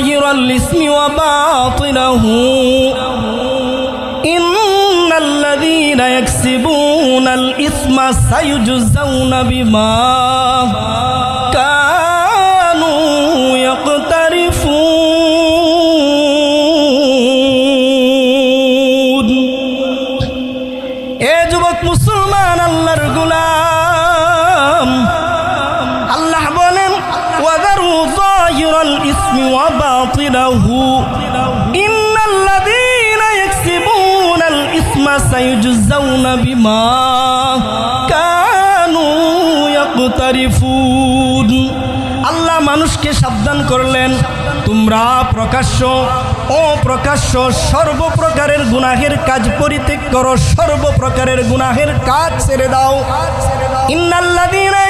ظاهر الاسم وباطنه إن الذين يكسبون الإثم سيجزون بما كانوا يقترفون এ যুবক মুসলমান আল্লাহর গুলাম যাহিরাল ইসমি ওয়া বাতিনাহু ইন্নাল্লাযীনা ইয়াকসিবুনাল ইসমা সায়ুজজাউনা বিমা কানু ইয়াকতারিফুন আল্লাহ মানুষকে সাবধান করলেন। তোমরা প্রকাশ্য ও প্রকাশ্য সর্বপ্রকারের গুনাহের কাজ পরিত্যাগ করো, সর্বপ্রকারের গুনাহের কাজ ছেড়ে দাও। ইন্নাল্লাযীনা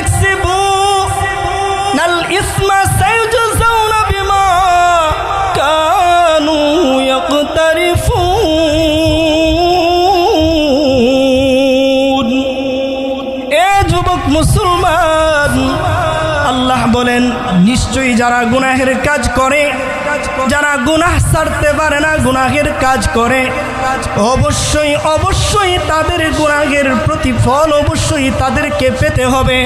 মুসলমান। আল্লাহ বলেন, নিশ্চয়ই যারা গুনাহের কাজ করে, যারা গুনাহ ছাড়তে পারে না, গুনাহের কাজ করে, অবশ্যই অবশ্যই তাদের গুনাহের প্রতিফল অবশ্যই তাদেরকে পেতে হবে।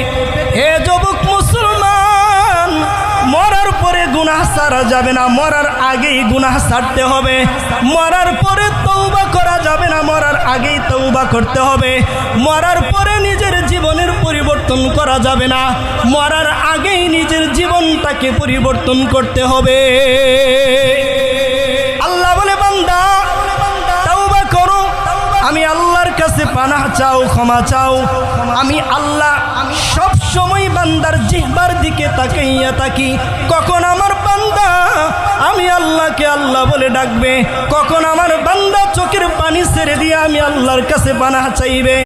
হে যুবক গুনাহ সারা যাবে না, মরার আগেই গুনাহ সারতে হবে। মরার পরে তৌবা করা যাবে না, মরার আগেই তৌবা করতে হবে। মরার পরে নিজের জীবনের পরিবর্তন করা যাবে না, মরার আগেই নিজের জীবনটাকে পরিবর্তন করতে হবে। পানাহ চাও, ক্ষমা চাও। আমি আল্লাহ সব সময় বান্দার জিহ্বার দিকে তাকাইয়া থাকি। কখন আমার বান্দা, আমি আল্লাহকে আল্লাহ বলে ডাকবে। কখন আমার বান্দা চোখের পানি ছেড়ে দিয়ে আমি আল্লাহর কাছে পানাহ চাইবে।